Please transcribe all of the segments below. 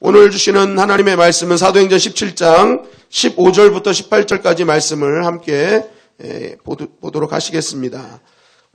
오늘 주시는 하나님의 말씀은 사도행전 17장 15절부터 18절까지 말씀을 함께 에, 보도- 보도록 하시겠습니다.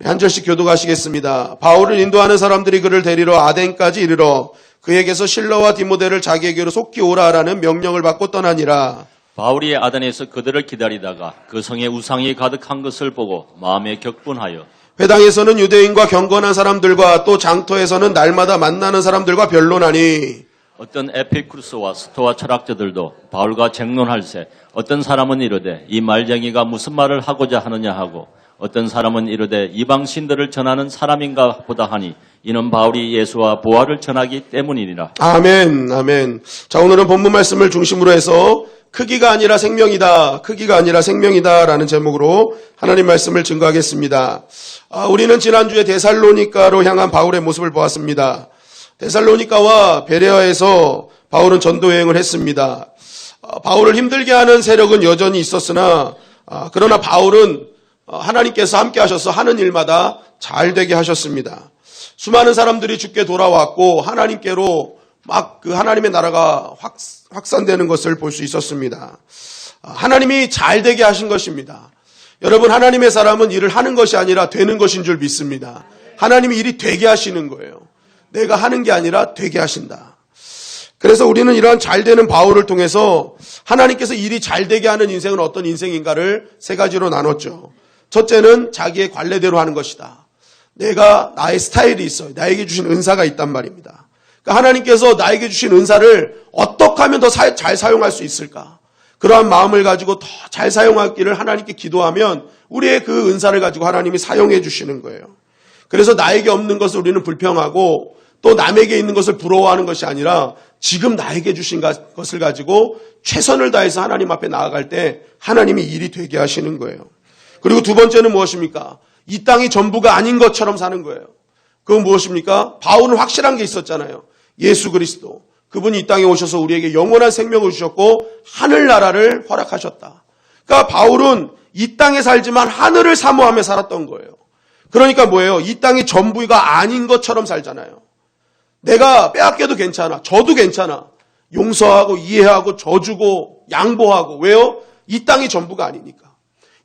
한 절씩 교도하시겠습니다. 바울을 인도하는 사람들이 그를 데리러 아덴까지 이르러 그에게서 실러와 디모데를 자기에게로 속히 오라라는 명령을 받고 떠나니라. 바울이 아덴에서 그들을 기다리다가 그 성에 우상이 가득한 것을 보고 마음에 격분하여 회당에서는 유대인과 경건한 사람들과 또 장터에서는 날마다 만나는 사람들과 변론하니 어떤 에피쿠르스와 스토아 철학자들도 바울과 쟁론할세 어떤 사람은 이르되 이 말쟁이가 무슨 말을 하고자 하느냐 하고 어떤 사람은 이르되 이방 신들을 전하는 사람인가 보다 하니 이는 바울이 예수와 보화를 전하기 때문이니라 아멘, 아멘. 자, 오늘은 본문 말씀을 중심으로 해서 크기가 아니라 생명이다, 크기가 아니라 생명이다 라는 제목으로 하나님 말씀을 증거하겠습니다. 아, 우리는 지난주에 데살로니카로 향한 바울의 모습을 보았습니다. 데살로니카와 베레아에서 바울은 전도 여행을 했습니다. 아, 바울을 힘들게 하는 세력은 여전히 있었으나 아, 그러나 바울은 어, 하나님께서 함께 하셔서 하는 일마다 잘 되게 하셨습니다. 수많은 사람들이 죽게 돌아왔고 하나님께로 막 그 하나님의 나라가 확, 확산되는 것을 볼 수 있었습니다. 아, 하나님이 잘 되게 하신 것입니다. 여러분 하나님의 사람은 일을 하는 것이 아니라 되는 것인 줄 믿습니다. 하나님이 일이 되게 하시는 거예요. 내가 하는 게 아니라 되게 하신다. 그래서 우리는 이러한 잘 되는 바울을 통해서 하나님께서 일이 잘 되게 하는 인생은 어떤 인생인가를 세 가지로 나눴죠. 첫째는 자기의 관례대로 하는 것이다. 내가 나의 스타일이 있어요. 나에게 주신 은사가 있단 말입니다. 그러니까 하나님께서 나에게 주신 은사를 어떻게 하면 더 잘 사용할 수 있을까? 그러한 마음을 가지고 더 잘 사용하기를 하나님께 기도하면 우리의 그 은사를 가지고 하나님이 사용해 주시는 거예요. 그래서 나에게 없는 것을 우리는 불평하고 또 남에게 있는 것을 부러워하는 것이 아니라 지금 나에게 주신 것을 가지고 최선을 다해서 하나님 앞에 나아갈 때 하나님이 일이 되게 하시는 거예요. 그리고 두 번째는 무엇입니까? 이 땅이 전부가 아닌 것처럼 사는 거예요. 그건 무엇입니까? 바울은 확실한 게 있었잖아요. 예수 그리스도. 그분이 이 땅에 오셔서 우리에게 영원한 생명을 주셨고 하늘나라를 허락하셨다. 그러니까 바울은 이 땅에 살지만 하늘을 사모하며 살았던 거예요. 그러니까 뭐예요? 이 땅이 전부가 아닌 것처럼 살잖아요. 내가 빼앗겨도 괜찮아. 저도 괜찮아. 용서하고 이해하고 져주고 양보하고 왜요? 이 땅이 전부가 아니니까.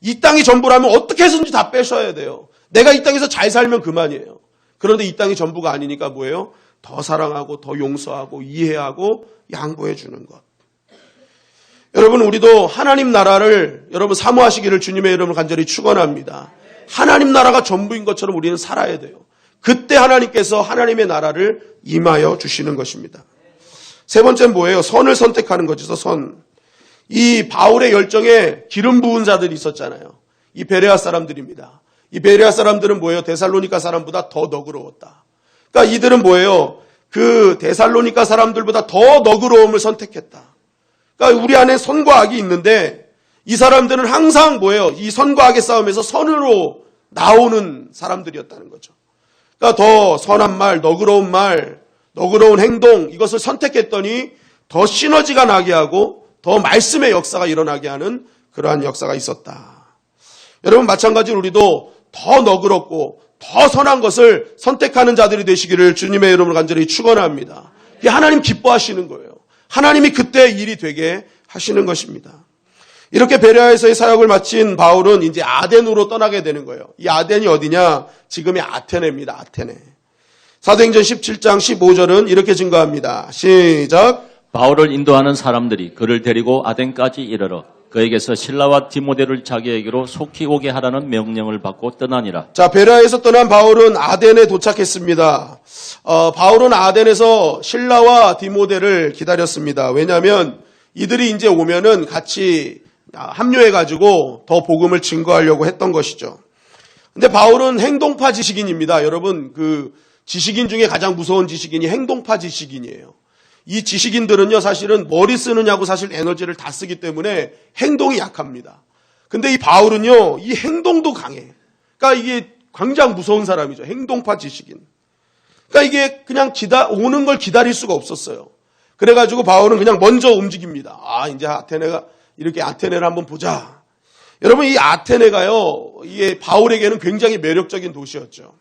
이 땅이 전부라면 어떻게 해서든지 다 빼셔야 돼요. 내가 이 땅에서 잘 살면 그만이에요. 그런데 이 땅이 전부가 아니니까 뭐예요? 더 사랑하고 더 용서하고 이해하고 양보해 주는 것. 여러분 우리도 하나님 나라를 여러분 사모하시기를 주님의 이름을 간절히 축원합니다. 하나님 나라가 전부인 것처럼 우리는 살아야 돼요. 그때 하나님께서 하나님의 나라를 임하여 주시는 것입니다. 세 번째는 뭐예요? 선을 선택하는 거죠. 선. 이 바울의 열정에 기름 부은 자들이 있었잖아요. 이 베레아 사람들입니다. 이 베레아 사람들은 뭐예요? 데살로니카 사람보다 더 너그러웠다. 그러니까 이들은 뭐예요? 그 데살로니카 사람들보다 더 너그러움을 선택했다. 그러니까 우리 안에 선과 악이 있는데 이 사람들은 항상 뭐예요? 이 선과 악의 싸움에서 선으로 나오는 사람들이었다는 거죠. 그러니까 더 선한 말, 너그러운 말, 너그러운 행동 이것을 선택했더니 더 시너지가 나게 하고 더 말씀의 역사가 일어나게 하는 그러한 역사가 있었다. 여러분 마찬가지로 우리도 더 너그럽고 더 선한 것을 선택하는 자들이 되시기를 주님의 이름으로 간절히 축원합니다. 하나님 기뻐하시는 거예요. 하나님이 그때 일이 되게 하시는 것입니다. 이렇게 베레아에서의 사역을 마친 바울은 이제 아덴으로 떠나게 되는 거예요. 이 아덴이 어디냐? 지금의 아테네입니다. 아테네. 사도행전 17장 15절은 이렇게 증거합니다. 시작. 바울을 인도하는 사람들이 그를 데리고 아덴까지 이르러 그에게서 신라와 디모데를 자기에게로 속히 오게 하라는 명령을 받고 떠나니라. 자, 베라에서 떠난 바울은 아덴에 도착했습니다. 어, 바울은 아덴에서 신라와 디모데를 기다렸습니다. 왜냐하면 이들이 이제 오면은 같이 합류해가지고 더 복음을 증거하려고 했던 것이죠. 근데 바울은 행동파 지식인입니다. 여러분, 그 지식인 중에 가장 무서운 지식인이 행동파 지식인이에요. 이 지식인들은요, 사실은 머리 쓰느냐고 사실 에너지를 다 쓰기 때문에 행동이 약합니다. 근데 이 바울은요, 이 행동도 강해. 그러니까 이게 굉장히 무서운 사람이죠. 행동파 지식인. 그러니까 이게 그냥 기다, 오는 걸 기다릴 수가 없었어요. 그래가지고 바울은 그냥 먼저 움직입니다. 아, 이제 아테네가, 이렇게 아테네를 한번 보자. 여러분, 이 아테네가요, 이게 바울에게는 굉장히 매력적인 도시였죠.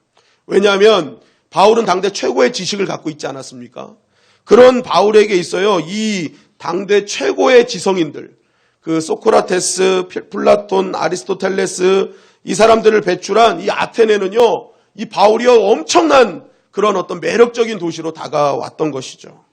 왜냐하면 바울은 당대 최고의 지식을 갖고 있지 않았습니까? 그런 바울에게 있어요. 이 당대 최고의 지성인들, 그 소크라테스, 플라톤, 아리스토텔레스 이 사람들을 배출한 이 아테네는요, 이 바울이요 엄청난 그런 어떤 매력적인 도시로 다가왔던 것이죠.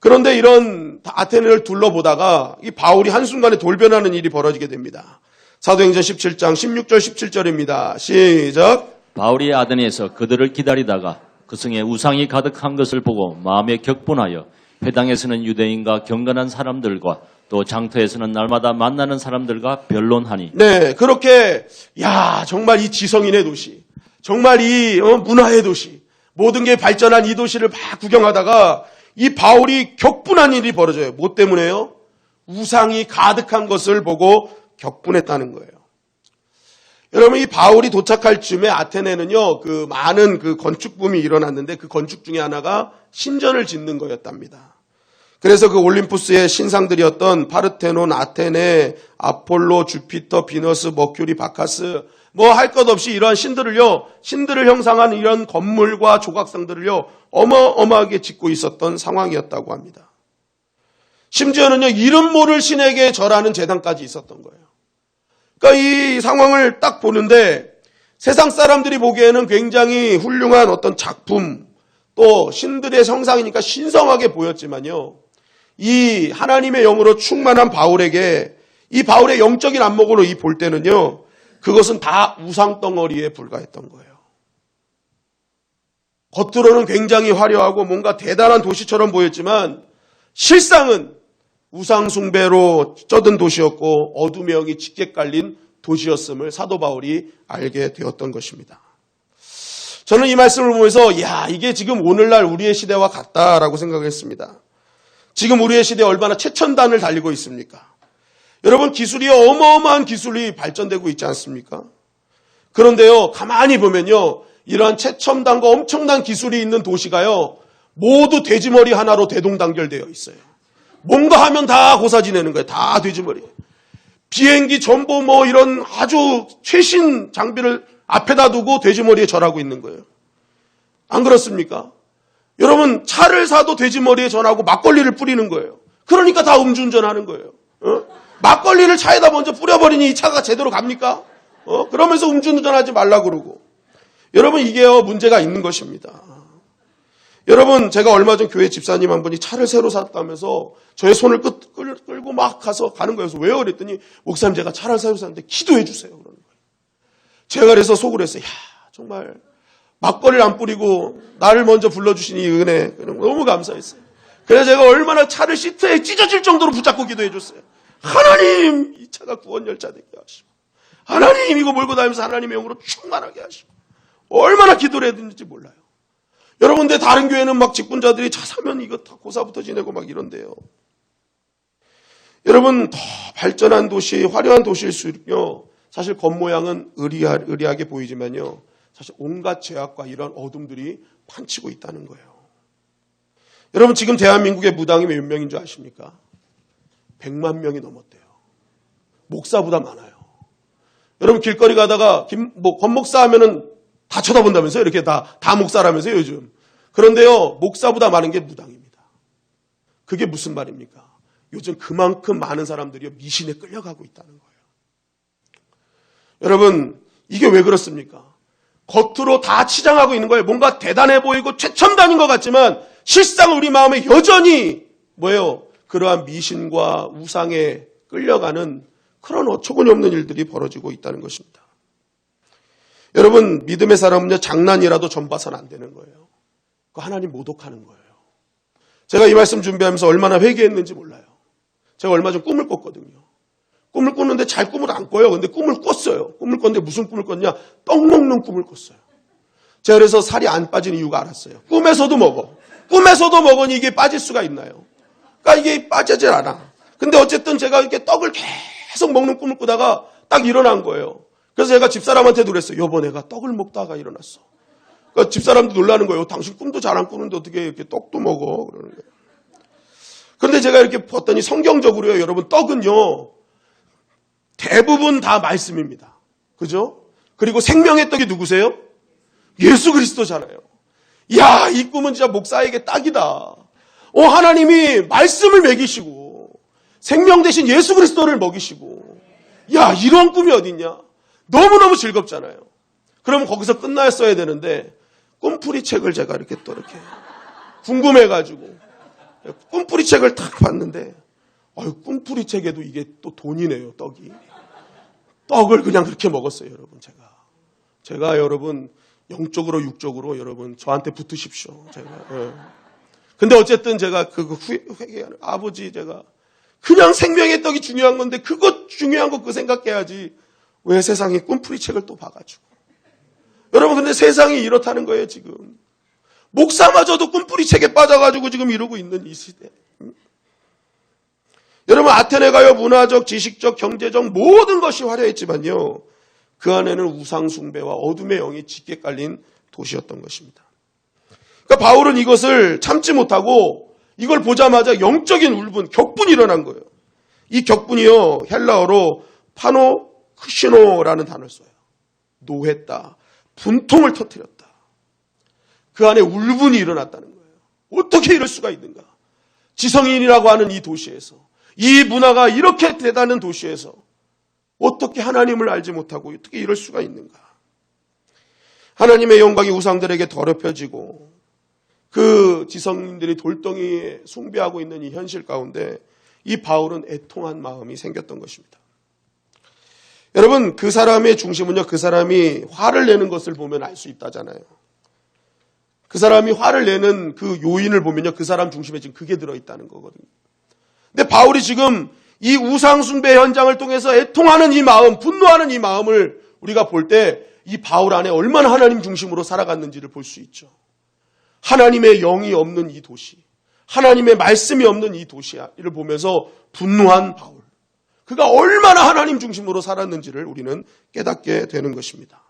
그런데 이런 아테네를 둘러보다가 이 바울이 한순간에 돌변하는 일이 벌어지게 됩니다. 사도행전 17장 16절 17절입니다. 시작. 바울이 아드니에서 그들을 기다리다가 그 성에 우상이 가득한 것을 보고 마음에 격분하여 회당에서는 유대인과 경건한 사람들과 또 장터에서는 날마다 만나는 사람들과 변론하니 네, 그렇게 야 정말 이 지성인의 도시, 정말 이 어, 문화의 도시, 모든 게 발전한 이 도시를 막 구경하다가 이 바울이 격분한 일이 벌어져요. 뭐 때문에요? 우상이 가득한 것을 보고 격분했다는 거예요. 여러분 이 바울이 도착할 즈음에 아테네는요 그 많은 그 건축 붐이 일어났는데 그 건축 중에 하나가 신전을 짓는 거였답니다. 그래서 그 올림푸스의 신상들이었던 파르테논, 아테네, 아폴로, 주피터, 비너스, 머큐리, 바카스 뭐 할 것 없이 이러한 신들을요 신들을 형상한 이런 건물과 조각상들을요 어마어마하게 짓고 있었던 상황이었다고 합니다. 심지어는요 이름 모를 신에게 절하는 재단까지 있었던 거예요. 그러니까 이 상황을 딱 보는데 세상 사람들이 보기에는 굉장히 훌륭한 어떤 작품 또 신들의 형상이니까 신성하게 보였지만요. 이 하나님의 영으로 충만한 바울에게 이 바울의 영적인 안목으로 이 볼 때는요. 그것은 다 우상 덩어리에 불과했던 거예요. 겉으로는 굉장히 화려하고 뭔가 대단한 도시처럼 보였지만 실상은 우상 숭배로 쩌든 도시였고 어둠의 영이 짙게 깔린 도시였음을 사도 바울이 알게 되었던 것입니다. 저는 이 말씀을 보면서 야 이게 지금 오늘날 우리의 시대와 같다라고 생각했습니다. 지금 우리의 시대에 얼마나 최첨단을 달리고 있습니까? 여러분 기술이 어마어마한 기술이 발전되고 있지 않습니까? 그런데요 가만히 보면요 이러한 최첨단과 엄청난 기술이 있는 도시가요 모두 돼지머리 하나로 대동단결되어 있어요. 뭔가 하면 다 고사 지내는 거예요. 다 돼지머리. 비행기 전부 뭐 이런 아주 최신 장비를 앞에다 두고 돼지머리에 절하고 있는 거예요. 안 그렇습니까? 여러분 차를 사도 돼지머리에 전하고 막걸리를 뿌리는 거예요. 그러니까 다 음주운전하는 거예요. 어? 막걸리를 차에다 먼저 뿌려버리니 이 차가 제대로 갑니까? 어? 그러면서 음주운전하지 말라 그러고. 여러분 이게요 문제가 있는 것입니다. 여러분 제가 얼마 전 교회 집사님 한 분이 차를 새로 샀다면서 저의 손을 끌, 끌, 끌고 막 가서 가는 거예요. 왜요? 그랬더니 목사님 제가 차를 새로 샀는데 기도해 주세요. 그러는 거예요. 제가 그래서 속으로 했어요. 야 정말 막걸리를 안 뿌리고 나를 먼저 불러주신 이 은혜 너무 감사했어요. 그래서 제가 얼마나 차를 시트에 찢어질 정도로 붙잡고 기도해 줬어요. 하나님 이 차가 구원 열차 되게 하시고 하나님 이거 몰고 다니면서 하나님의 영으로 충만하게 하시고 얼마나 기도를 해야 되는지 몰라요. 여러분, 근데 다른 교회는 막 직분자들이 차 사면 이거 다 고사부터 지내고 막 이런데요. 여러분, 더 발전한 도시, 화려한 도시일수록요, 사실 겉모양은 의리하, 의리하게 보이지만요, 사실 온갖 죄악과 이런 어둠들이 판치고 있다는 거예요. 여러분, 지금 대한민국의 무당이 몇 명인 줄 아십니까? 100만 명이 넘었대요. 목사보다 많아요. 여러분, 길거리 가다가, 김, 뭐, 권목사 하면은 다 쳐다본다면서요? 이렇게 다, 다 목사라면서요, 요즘. 그런데요, 목사보다 많은 게 무당입니다. 그게 무슨 말입니까? 요즘 그만큼 많은 사람들이 미신에 끌려가고 있다는 거예요. 여러분, 이게 왜 그렇습니까? 겉으로 다 치장하고 있는 거예요. 뭔가 대단해 보이고 최첨단인 것 같지만 실상 우리 마음에 여전히 뭐예요? 그러한 미신과 우상에 끌려가는 그런 어처구니 없는 일들이 벌어지고 있다는 것입니다. 여러분, 믿음의 사람은요, 장난이라도 전 봐서는 안 되는 거예요. 그 하나님 모독하는 거예요. 제가 이 말씀 준비하면서 얼마나 회개했는지 몰라요. 제가 얼마 전 꿈을 꿨거든요. 꿈을 꿨는데 잘 꿈을 안 꿔요. 근데 꿈을 꿨어요. 꿈을 꿨는데 무슨 꿈을 꿨냐? 떡 먹는 꿈을 꿨어요. 제가 그래서 살이 안 빠진 이유가 알았어요. 꿈에서도 먹어. 꿈에서도 먹으니 이게 빠질 수가 있나요? 그러니까 이게 빠지질 않아. 근데 어쨌든 제가 이렇게 떡을 계속 먹는 꿈을 꾸다가 딱 일어난 거예요. 그래서 제가 집사람한테도 그랬어요. 여보, 내가 떡을 먹다가 일어났어. 그러니까 집사람도 놀라는 거예요. 당신 꿈도 잘 안 꾸는데 어떻게 이렇게 떡도 먹어? 그러는 거예요. 그런데 제가 이렇게 봤더니 성경적으로요, 여러분, 떡은요, 대부분 다 말씀입니다. 그죠? 그리고 생명의 떡이 누구세요? 예수 그리스도잖아요. 야, 이 꿈은 진짜 목사에게 딱이다. 어, 하나님이 말씀을 먹이시고 생명 대신 예수 그리스도를 먹이시고 야, 이런 꿈이 어딨냐? 너무너무 즐겁잖아요. 그러면 거기서 끝났어야 되는데 꿈풀이 책을 제가 이렇게 또 이렇게 궁금해가지고 꿈풀이 책을 딱 봤는데 아유, 꿈풀이 책에도 이게 또 돈이네요, 떡이. 떡을 그냥 그렇게 먹었어요, 여러분, 제가. 제가 여러분, 영적으로, 육적으로 여러분, 저한테 붙으십시오. 제가. 예. 근데 어쨌든 제가 그 후회, 회개하는 아버지 제가 그냥 생명의 떡이 중요한 건데 그것 중요한 거 그 생각해야지. 왜 세상에 꿈풀이 책을 또 봐가지고. 여러분, 근데 세상이 이렇다는 거예요, 지금. 목사마저도 꿈풀이 책에 빠져가지고 지금 이러고 있는 이 시대. 여러분 아테네 가요 문화적, 지식적, 경제적 모든 것이 화려했지만요. 그 안에는 우상 숭배와 어둠의 영이 짙게 깔린 도시였던 것입니다. 그러니까 바울은 이것을 참지 못하고 이걸 보자마자 영적인 울분, 격분이 일어난 거예요. 이 격분이요 헬라어로 파노 크시노라는 단어를 써요. 노했다, 분통을 터뜨렸다. 그 안에 울분이 일어났다는 거예요. 어떻게 이럴 수가 있는가? 지성인이라고 하는 이 도시에서 이 문화가 이렇게 대단한 도시에서 어떻게 하나님을 알지 못하고 어떻게 이럴 수가 있는가? 하나님의 영광이 우상들에게 더럽혀지고 그 지성인들이 돌덩이에 숭배하고 있는 이 현실 가운데 이 바울은 애통한 마음이 생겼던 것입니다. 여러분 그 사람의 중심은요 그 사람이 화를 내는 것을 보면 알 수 있다잖아요. 그 사람이 화를 내는 그 요인을 보면요 그 사람 중심에 지금 그게 들어 있다는 거거든요. 근데 바울이 지금 이 우상 숭배 현장을 통해서 애통하는 이 마음, 분노하는 이 마음을 우리가 볼 때 이 바울 안에 얼마나 하나님 중심으로 살아갔는지를 볼 수 있죠. 하나님의 영이 없는 이 도시, 하나님의 말씀이 없는 이 도시를 보면서 분노한 바울. 그가 얼마나 하나님 중심으로 살았는지를 우리는 깨닫게 되는 것입니다.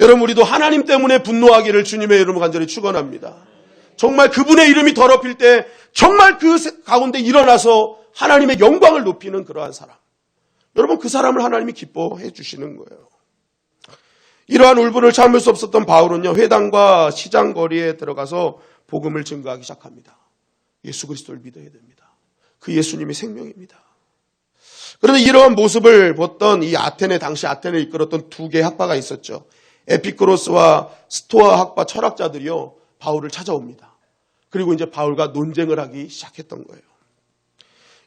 여러분, 우리도 하나님 때문에 분노하기를 주님의 이름으로 간절히 축원합니다. 정말 그분의 이름이 더럽힐 때 정말 그 가운데 일어나서 하나님의 영광을 높이는 그러한 사람. 여러분 그 사람을 하나님이 기뻐해 주시는 거예요. 이러한 울분을 참을 수 없었던 바울은요 회당과 시장 거리에 들어가서 복음을 증거하기 시작합니다. 예수 그리스도를 믿어야 됩니다. 그 예수님이 생명입니다. 그런데 이러한 모습을 봤던 이 아테네 당시 아테네를 이끌었던 두 개의 학파가 있었죠. 에피크로스와 스토아 학파 철학자들이요 바울을 찾아옵니다. 그리고 이제 바울과 논쟁을 하기 시작했던 거예요.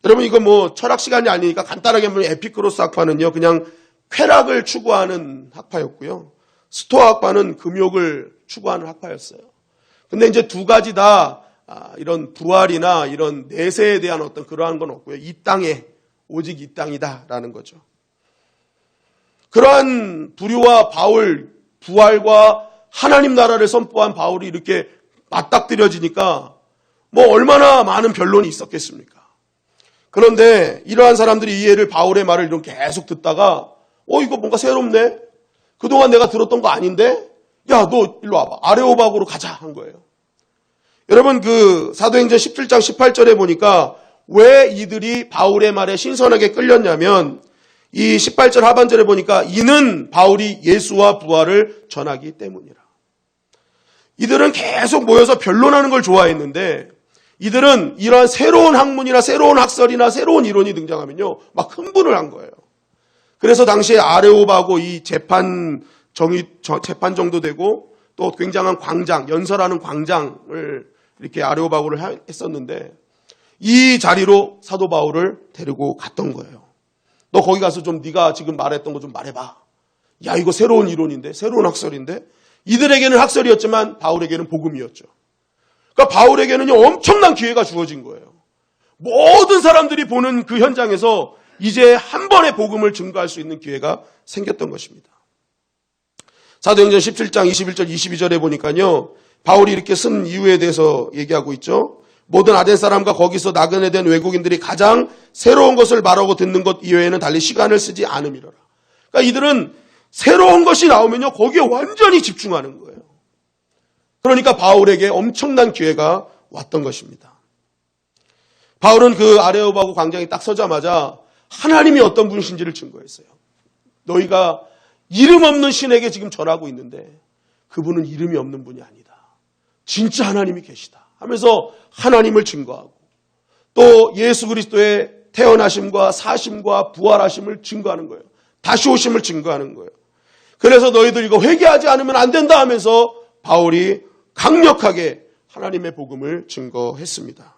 여러분 이거 뭐 철학 시간이 아니니까 간단하게 보면 에피크로스 학파는요 그냥 쾌락을 추구하는 학파였고요. 스토아 학파는 금욕을 추구하는 학파였어요. 근데 이제 두 가지 다 아, 이런 부활이나 이런 내세에 대한 어떤 그러한 건 없고요. 이 땅에 오직 이 땅이다라는 거죠. 그러한 부류와 바울 부활과 하나님 나라를 선포한 바울이 이렇게 맞닥뜨려지니까 뭐 얼마나 많은 변론이 있었겠습니까? 그런데 이러한 사람들이 이해를 바울의 말을 이렇게 계속 듣다가 어 이거 뭔가 새롭네. 그동안 내가 들었던 거 아닌데? 야, 너 일로 와봐. 아레오박으로 가자 한 거예요. 여러분 그 사도행전 17장 18절에 보니까 왜 이들이 바울의 말에 신선하게 끌렸냐면 이 18절 하반절에 보니까 이는 바울이 예수와 부활을 전하기 때문이라. 이들은 계속 모여서 변론하는 걸 좋아했는데 이들은 이러한 새로운 학문이나 새로운 학설이나 새로운 이론이 등장하면요 막 흥분을 한 거예요. 그래서 당시에 아레오바고 이 재판 정의 재판 정도 되고 또 굉장한 광장 연설하는 광장을 이렇게 아레오바고를 했었는데 이 자리로 사도 바울을 데리고 갔던 거예요. 너 거기 가서 좀 네가 지금 말했던 거 좀 말해봐. 야 이거 새로운 이론인데 새로운 학설인데 이들에게는 학설이었지만 바울에게는 복음이었죠. 그러니까 바울에게는요 엄청난 기회가 주어진 거예요. 모든 사람들이 보는 그 현장에서 이제 한 번의 복음을 증거할 수 있는 기회가 생겼던 것입니다. 사도행전 17장 21절 22절에 보니까요 바울이 이렇게 쓴 이유에 대해서 얘기하고 있죠. 모든 아덴 사람과 거기서 나그네 된 외국인들이 가장 새로운 것을 말하고 듣는 것 이외에는 달리 시간을 쓰지 않음이로라. 그러니까 이들은 새로운 것이 나오면요 거기에 완전히 집중하는 거예요. 그러니까 바울에게 엄청난 기회가 왔던 것입니다. 바울은 그 아레오바고 광장에 딱 서자마자 하나님이 어떤 분이신지를 증거했어요. 너희가 이름 없는 신에게 지금 전하고 있는데 그분은 이름이 없는 분이 아니다. 진짜 하나님이 계시다. 하면서 하나님을 증거하고 또 예수 그리스도의 태어나심과 사심과 부활하심을 증거하는 거예요. 다시 오심을 증거하는 거예요. 그래서 너희들 이거 회개하지 않으면 안 된다 하면서 바울이 강력하게 하나님의 복음을 증거했습니다.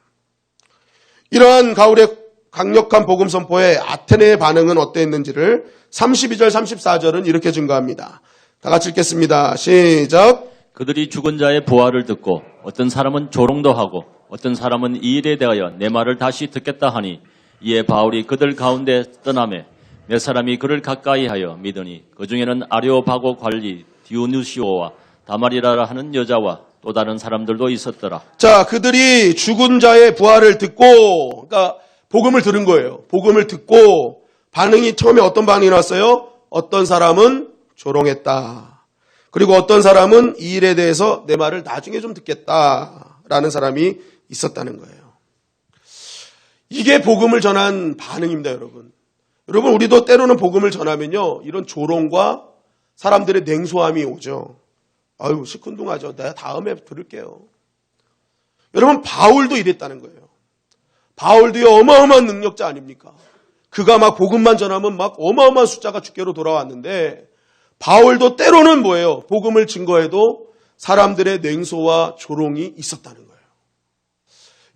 이러한 가울의 강력한 복음 선포에 아테네의 반응은 어땠는지를 32절, 34절은 이렇게 증거합니다. 다 같이 읽겠습니다. 시작. 그들이 죽은 자의 부활을 듣고 어떤 사람은 조롱도 하고 어떤 사람은 이 일에 대하여 내 말을 다시 듣겠다 하니 이에 바울이 그들 가운데 떠나매 몇 사람이 그를 가까이 하여 믿으니 그 중에는 아레오바고 관리 디오누시오와 다말이라 하는 여자와 또 다른 사람들도 있었더라. 자, 그들이 죽은 자의 부활을 듣고, 그러니까 복음을 들은 거예요. 복음을 듣고 반응이 처음에 어떤 반응이 나왔어요? 어떤 사람은 조롱했다. 그리고 어떤 사람은 이 일에 대해서 내 말을 나중에 좀 듣겠다라는 사람이 있었다는 거예요. 이게 복음을 전한 반응입니다, 여러분. 여러분, 우리도 때로는 복음을 전하면요, 이런 조롱과 사람들의 냉소함이 오죠. 아유, 시큰둥하죠. 내가 다음에 들을게요. 여러분, 바울도 이랬다는 거예요. 바울도요, 어마어마한 능력자 아닙니까? 그가 막 복음만 전하면 막 어마어마한 숫자가 주께로 돌아왔는데, 바울도 때로는 뭐예요? 복음을 증거해도 사람들의 냉소와 조롱이 있었다는 거예요.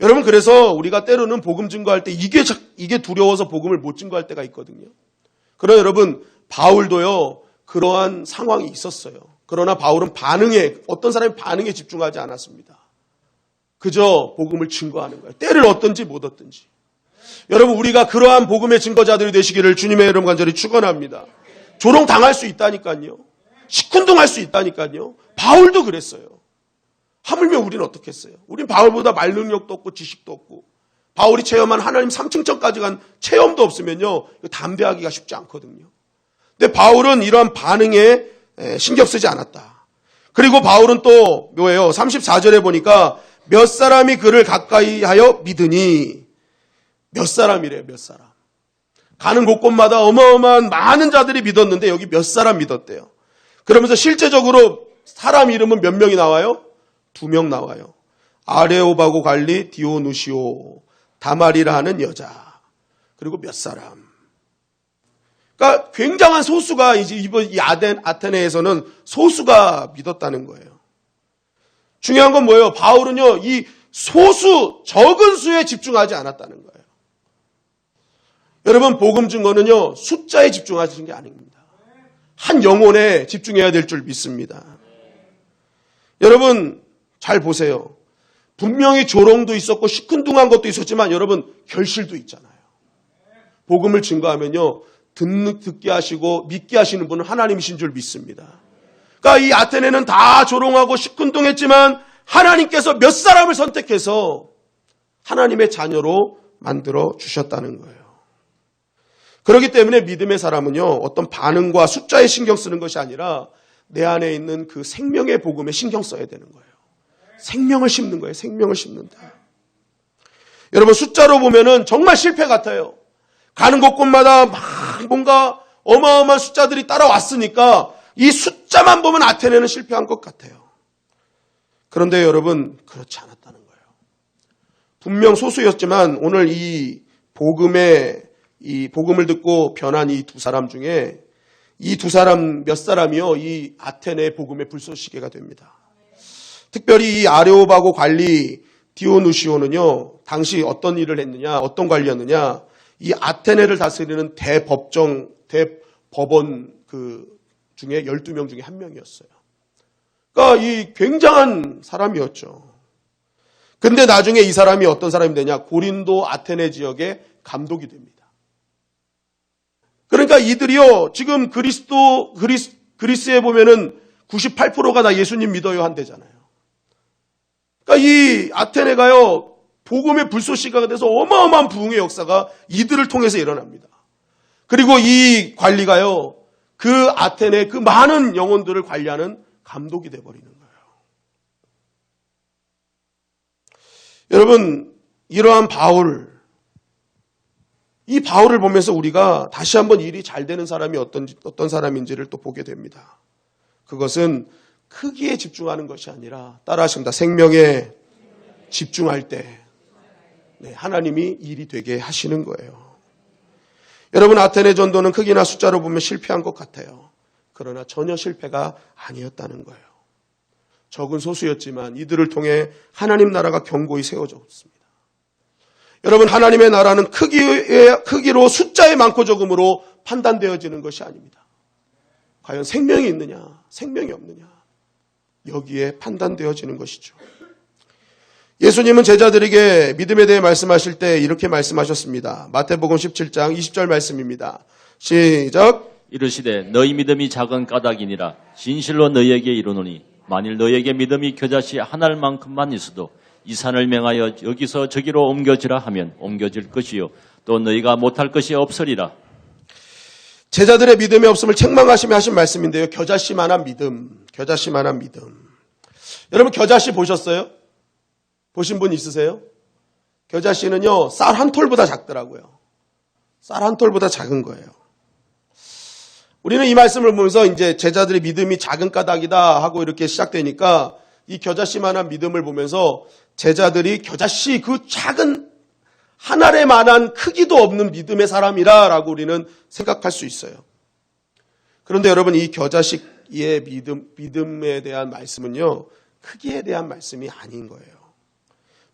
여러분, 그래서 우리가 때로는 복음 증거할 때 이게, 자- 이게 두려워서 복음을 못 증거할 때가 있거든요. 그러나 여러분, 바울도요, 그러한 상황이 있었어요. 그러나 바울은 반응에, 어떤 사람이 반응에 집중하지 않았습니다. 그저 복음을 증거하는 거예요. 때를 얻든지 못 얻든지. 여러분, 우리가 그러한 복음의 증거자들이 되시기를 주님의 이름 간절히 축원합니다. 조롱 당할 수 있다니까요. 시큰둥할 수 있다니까요. 바울도 그랬어요. 하물며 우리는 어떻게 했어요? 우린 바울보다 말 능력도 없고 지식도 없고 바울이 체험한 하나님 3층천까지 간 체험도 없으면요. 담대하기가 쉽지 않거든요. 근데 바울은 이러한 반응에 에, 신경 쓰지 않았다. 그리고 바울은 또 뭐예요? 34절에 보니까 몇 사람이 그를 가까이 하여 믿으니 몇 사람이래요, 몇 사람. 가는 곳곳마다 어마어마한 많은 자들이 믿었는데 여기 몇 사람 믿었대요. 그러면서 실제적으로 사람 이름은 몇 명이 나와요? 두 명 나와요. 아레오바고 관리 디오누시오 다말이라 하는 여자 그리고 몇 사람. 그러니까 굉장한 소수가 이제 이번 이 아덴 아테네에서는 소수가 믿었다는 거예요. 중요한 건 뭐예요? 바울은요 이 소수 적은 수에 집중하지 않았다는 거예요. 여러분 복음 증거는요 숫자에 집중하시는 게 아닙니다. 한 영혼에 집중해야 될 줄 믿습니다. 여러분 잘 보세요. 분명히 조롱도 있었고 시큰둥한 것도 있었지만 여러분 결실도 있잖아요. 복음을 증거하면요 듣, 듣게 하시고 믿게 하시는 분은 하나님이신 줄 믿습니다. 그러니까 이 아테네는 다 조롱하고 시큰둥했지만 하나님께서 몇 사람을 선택해서 하나님의 자녀로 만들어 주셨다는 거예요. 그렇기 때문에 믿음의 사람은요, 어떤 반응과 숫자에 신경 쓰는 것이 아니라 내 안에 있는 그 생명의 복음에 신경 써야 되는 거예요. 생명을 심는 거예요. 생명을 심는다. 여러분, 숫자로 보면은 정말 실패 같아요. 가는 곳곳마다 막 뭔가 어마어마한 숫자들이 따라왔으니까 이 숫자만 보면 아테네는 실패한 것 같아요. 그런데 여러분, 그렇지 않았다는 거예요. 분명 소수였지만 오늘 이 복음의 이 복음을 듣고 변한 이 두 사람 중에 이 두 사람 몇 사람이요 이 아테네 복음의 불쏘시개가 됩니다. 특별히 이 아레오바고 관리 디오누시오는요 당시 어떤 일을 했느냐 어떤 관리였느냐 이 아테네를 다스리는 대법정 대법원 그 중에 12명 중에 한 명이었어요. 그러니까 이 굉장한 사람이었죠. 근데 나중에 이 사람이 어떤 사람이 되냐? 고린도 아테네 지역의 감독이 됩니다. 그러니까 이들이요, 지금 그리스도, 그리스, 그리스에 보면은 98%가 다 예수님 믿어요 한대잖아요. 그러니까 이 아테네가요, 복음의 불쏘시가가 돼서 어마어마한 부흥의 역사가 이들을 통해서 일어납니다. 그리고 이 관리가요, 그 아테네 그 많은 영혼들을 관리하는 감독이 돼버리는 거예요. 여러분, 이러한 바울, 이 바울을 보면서 우리가 다시 한번 일이 잘 되는 사람이 어떤, 어떤 사람인지를 또 보게 됩니다. 그것은 크기에 집중하는 것이 아니라 따라하십니다. 생명에 집중할 때 네, 하나님이 일이 되게 하시는 거예요. 여러분 아테네 전도는 크기나 숫자로 보면 실패한 것 같아요. 그러나 전혀 실패가 아니었다는 거예요. 적은 소수였지만 이들을 통해 하나님 나라가 견고히 세워졌습니다. 여러분 하나님의 나라는 크기의 크기로 숫자의 많고 적음으로 판단되어지는 것이 아닙니다. 과연 생명이 있느냐, 생명이 없느냐 여기에 판단되어지는 것이죠. 예수님은 제자들에게 믿음에 대해 말씀하실 때 이렇게 말씀하셨습니다. 마태복음 17장 20절 말씀입니다. 시작. 이르시되 너희 믿음이 작은 까닭이니라 진실로 너희에게 이르노니 만일 너희에게 믿음이 겨자씨 하나만큼만 있어도 이 산을 맹하여 여기서 저기로 옮겨지라 하면 옮겨질 것이요 또 너희가 못할 것이 없으리라 제자들의 믿음이 없음을 책망하시며 하신 말씀인데요. 겨자씨만한 믿음, 겨자씨만한 믿음. 여러분 겨자씨 보셨어요? 보신 분 있으세요? 겨자씨는요, 쌀 한 톨보다 작더라고요. 쌀 한 톨보다 작은 거예요. 우리는 이 말씀을 보면서 이제 제자들의 믿음이 작은 까닭이다 하고 이렇게 시작되니까 이 겨자씨만한 믿음을 보면서 제자들이 겨자씨 그 작은 한 알에 만한 크기도 없는 믿음의 사람이라라고 우리는 생각할 수 있어요. 그런데 여러분 이 겨자씨의 믿음 믿음에 대한 말씀은요 크기에 대한 말씀이 아닌 거예요.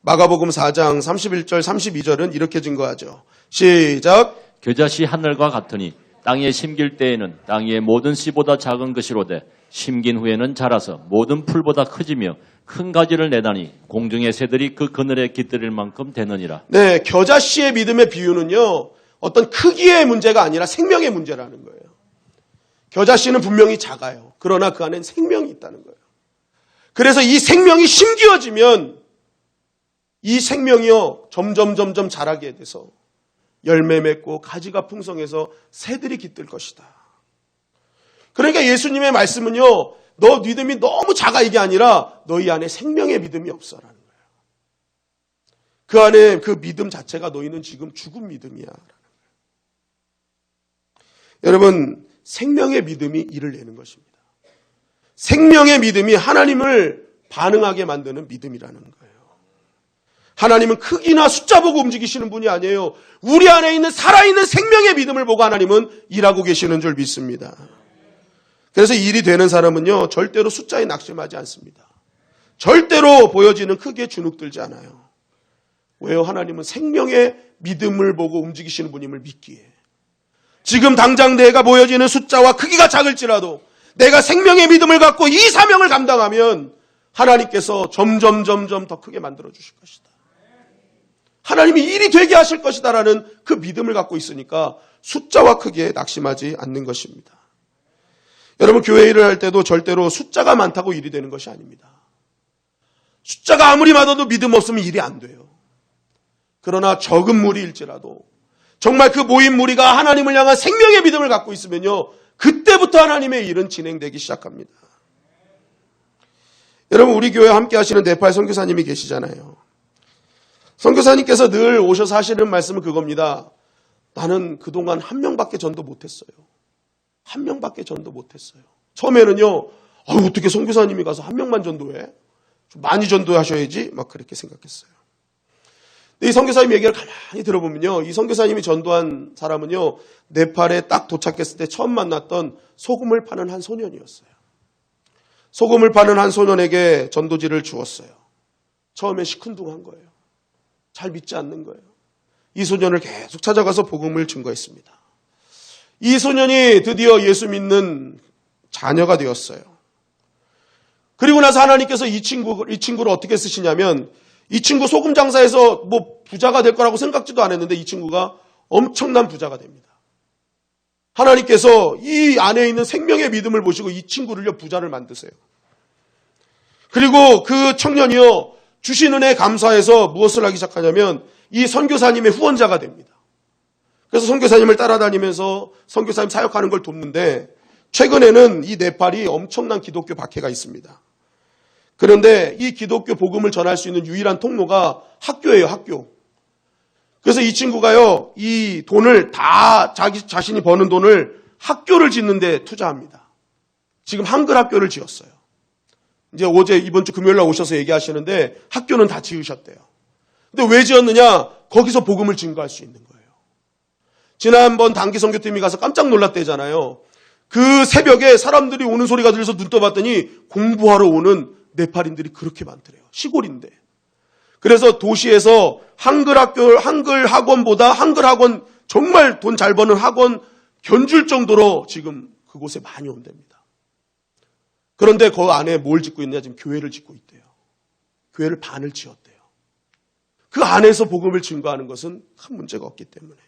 마가복음 4장 31절 32절은 이렇게 증거하죠. 시작. 겨자씨 하늘과 같으니 땅에 심길 때에는 땅 위의 모든 씨보다 작은 것이로되 심긴 후에는 자라서 모든 풀보다 커지며 큰 가지를 내다니 공중의 새들이 그 그늘에 깃들일 만큼 되느니라. 네, 겨자씨의 믿음의 비유는요, 어떤 크기의 문제가 아니라 생명의 문제라는 거예요. 겨자씨는 분명히 작아요. 그러나 그 안엔 생명이 있다는 거예요. 그래서 이 생명이 심기어지면 이 생명이요, 점점, 점점 자라게 돼서 열매 맺고 가지가 풍성해서 새들이 깃들 것이다. 그러니까 예수님의 말씀은요, 너 믿음이 너무 작아 이게 아니라 너희 안에 생명의 믿음이 없어라는 거예요. 그 안에 그 믿음 자체가 너희는 지금 죽은 믿음이야. 여러분, 생명의 믿음이 일을 내는 것입니다. 생명의 믿음이 하나님을 반응하게 만드는 믿음이라는 거예요. 하나님은 크기나 숫자 보고 움직이시는 분이 아니에요. 우리 안에 있는 살아있는 생명의 믿음을 보고 하나님은 일하고 계시는 줄 믿습니다. 그래서 일이 되는 사람은요, 절대로 숫자에 낙심하지 않습니다. 절대로 보여지는 크기에 주눅들지 않아요. 왜요? 하나님은 생명의 믿음을 보고 움직이시는 분임을 믿기에. 지금 당장 내가 보여지는 숫자와 크기가 작을지라도 내가 생명의 믿음을 갖고 이 사명을 감당하면 하나님께서 점점 점점 더 크게 만들어 주실 것이다. 하나님이 일이 되게 하실 것이다라는 그 믿음을 갖고 있으니까 숫자와 크기에 낙심하지 않는 것입니다. 여러분 교회 일을 할 때도 절대로 숫자가 많다고 일이 되는 것이 아닙니다. 숫자가 아무리 많아도 믿음 없으면 일이 안 돼요. 그러나 적은 무리일지라도 정말 그 모인 무리가 하나님을 향한 생명의 믿음을 갖고 있으면요. 그때부터 하나님의 일은 진행되기 시작합니다. 여러분 우리 교회 함께 하시는 네팔 선교사님이 계시잖아요. 선교사님께서 늘 오셔서 하시는 말씀은 그겁니다. 나는 그동안 한 명밖에 전도 못했어요. 한 명밖에 전도 못했어요. 처음에는요, 아유, 어떻게 선교사님이 가서 한 명만 전도해? 좀 많이 전도하셔야지. 막 그렇게 생각했어요. 이 선교사님 얘기를 가만히 들어보면요, 이 선교사님이 전도한 사람은요, 네팔에 딱 도착했을 때 처음 만났던 소금을 파는 한 소년이었어요. 소금을 파는 한 소년에게 전도지를 주었어요. 처음에 시큰둥한 거예요. 잘 믿지 않는 거예요. 이 소년을 계속 찾아가서 복음을 증거했습니다. 이 소년이 드디어 예수 믿는 자녀가 되었어요. 그리고 나서 하나님께서 이 친구, 이 친구를 어떻게 쓰시냐면, 이 친구 소금 장사에서 뭐 부자가 될 거라고 생각지도 않았는데 이 친구가 엄청난 부자가 됩니다. 하나님께서 이 안에 있는 생명의 믿음을 보시고 이 친구를요, 부자를 만드세요. 그리고 그 청년이요, 주신 은혜 감사해서 무엇을 하기 시작하냐면, 이 선교사님의 후원자가 됩니다. 그래서 선교사님을 따라다니면서 선교사님 사역하는 걸 돕는데 최근에는 이 네팔이 엄청난 기독교 박해가 있습니다. 그런데 이 기독교 복음을 전할 수 있는 유일한 통로가 학교예요, 학교. 그래서 이 친구가요, 이 돈을 다 자기 자신이 버는 돈을 학교를 짓는데 투자합니다. 지금 한글 학교를 지었어요. 이제 어제 이번 주 금요일 날 오셔서 얘기하시는데 학교는 다 지으셨대요. 근데 왜 지었느냐? 거기서 복음을 증거할 수 있는 거예요. 지난번 단기 선교팀이 가서 깜짝 놀랐대잖아요. 그 새벽에 사람들이 오는 소리가 들려서 눈 떠봤더니 공부하러 오는 네팔인들이 그렇게 많더래요. 시골인데. 그래서 도시에서 한글 학교, 한글 학원보다 한글 학원 정말 돈 잘 버는 학원 견줄 정도로 지금 그곳에 많이 온답니다. 그런데 그 안에 뭘 짓고 있냐? 지금 교회를 짓고 있대요. 교회를 반을 지었대요. 그 안에서 복음을 증거하는 것은 큰 문제가 없기 때문에.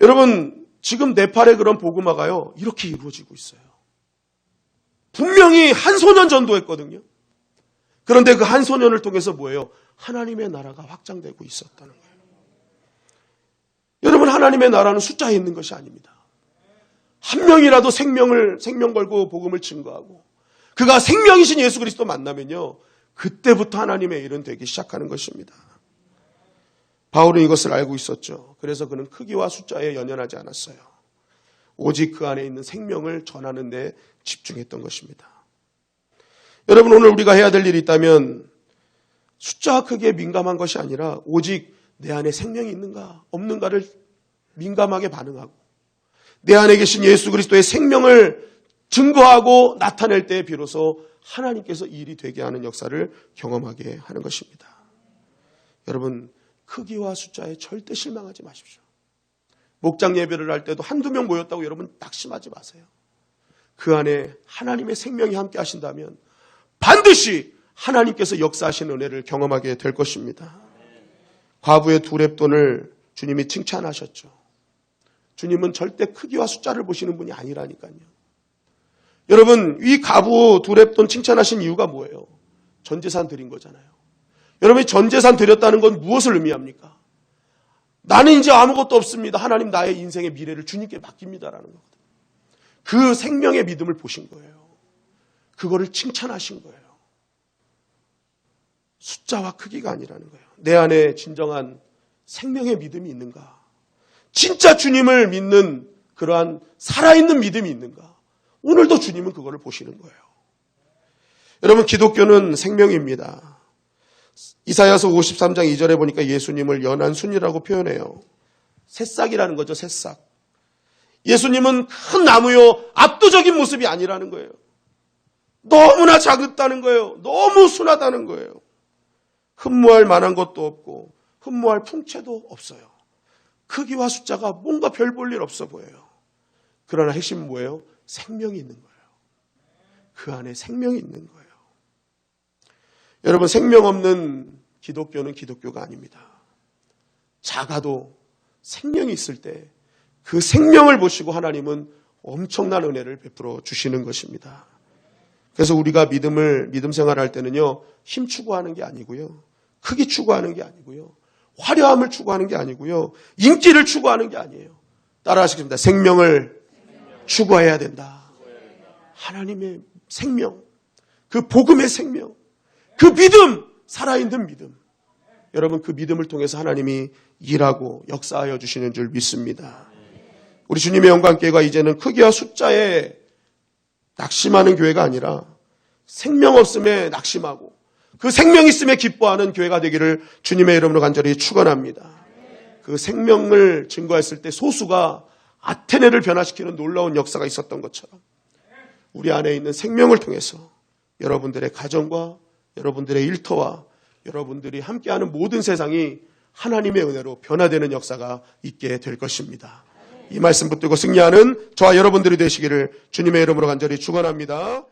여러분, 지금 네팔의 그런 복음화가요, 이렇게 이루어지고 있어요. 분명히 한 소년 전도했거든요. 그런데 그 한 소년을 통해서 뭐예요? 하나님의 나라가 확장되고 있었다는 거예요. 여러분, 하나님의 나라는 숫자에 있는 것이 아닙니다. 한 명이라도 생명을, 생명 걸고 복음을 증거하고, 그가 생명이신 예수 그리스도 만나면요, 그때부터 하나님의 일은 되기 시작하는 것입니다. 바울은 이것을 알고 있었죠. 그래서 그는 크기와 숫자에 연연하지 않았어요. 오직 그 안에 있는 생명을 전하는 데 집중했던 것입니다. 여러분, 오늘 우리가 해야 될 일이 있다면 숫자와 크기에 민감한 것이 아니라 오직 내 안에 생명이 있는가, 없는가를 민감하게 반응하고 내 안에 계신 예수 그리스도의 생명을 증거하고 나타낼 때 비로소 하나님께서 일이 되게 하는 역사를 경험하게 하는 것입니다. 여러분, 크기와 숫자에 절대 실망하지 마십시오. 목장 예배를 할 때도 한두 명 모였다고 여러분 낙심하지 마세요. 그 안에 하나님의 생명이 함께 하신다면 반드시 하나님께서 역사하신 은혜를 경험하게 될 것입니다. 과부의 두 랩돈을 주님이 칭찬하셨죠. 주님은 절대 크기와 숫자를 보시는 분이 아니라니까요. 여러분, 이 가부 두 랩돈 칭찬하신 이유가 뭐예요? 전 재산 드린 거잖아요. 여러분이 전 재산 드렸다는 건 무엇을 의미합니까? 나는 이제 아무것도 없습니다. 하나님 나의 인생의 미래를 주님께 맡깁니다라는 거거든요. 그 생명의 믿음을 보신 거예요. 그거를 칭찬하신 거예요. 숫자와 크기가 아니라는 거예요. 내 안에 진정한 생명의 믿음이 있는가? 진짜 주님을 믿는 그러한 살아있는 믿음이 있는가? 오늘도 주님은 그거를 보시는 거예요. 여러분, 기독교는 생명입니다. 이사야서 53장 2절에 보니까 예수님을 연한 순이라고 표현해요. 새싹이라는 거죠, 새싹. 예수님은 큰 나무요, 압도적인 모습이 아니라는 거예요. 너무나 작았다는 거예요. 너무 순하다는 거예요. 흠모할 만한 것도 없고, 흠모할 풍채도 없어요. 크기와 숫자가 뭔가 별 볼 일 없어 보여요. 그러나 핵심 뭐예요? 생명이 있는 거예요. 그 안에 생명이 있는 거예요. 여러분, 생명 없는 기독교는 기독교가 아닙니다. 작아도 생명이 있을 때 그 생명을 보시고 하나님은 엄청난 은혜를 베풀어 주시는 것입니다. 그래서 우리가 믿음을, 믿음 생활할 때는요, 힘 추구하는 게 아니고요, 크기 추구하는 게 아니고요, 화려함을 추구하는 게 아니고요, 인기를 추구하는 게 아니에요. 따라 하시겠습니다. 생명을 추구해야 된다. 하나님의 생명, 그 복음의 생명, 그 믿음, 살아있는 믿음. 여러분 그 믿음을 통해서 하나님이 일하고 역사하여 주시는 줄 믿습니다. 우리 주님의 영광교회가 이제는 크기와 숫자에 낙심하는 교회가 아니라 생명 없음에 낙심하고 그 생명 있음에 기뻐하는 교회가 되기를 주님의 이름으로 간절히 축원합니다. 그 생명을 증거했을 때 소수가 아테네를 변화시키는 놀라운 역사가 있었던 것처럼 우리 안에 있는 생명을 통해서 여러분들의 가정과 여러분들의 일터와 여러분들이 함께하는 모든 세상이 하나님의 은혜로 변화되는 역사가 있게 될 것입니다. 이 말씀 붙들고 승리하는 저와 여러분들이 되시기를 주님의 이름으로 간절히 축원합니다.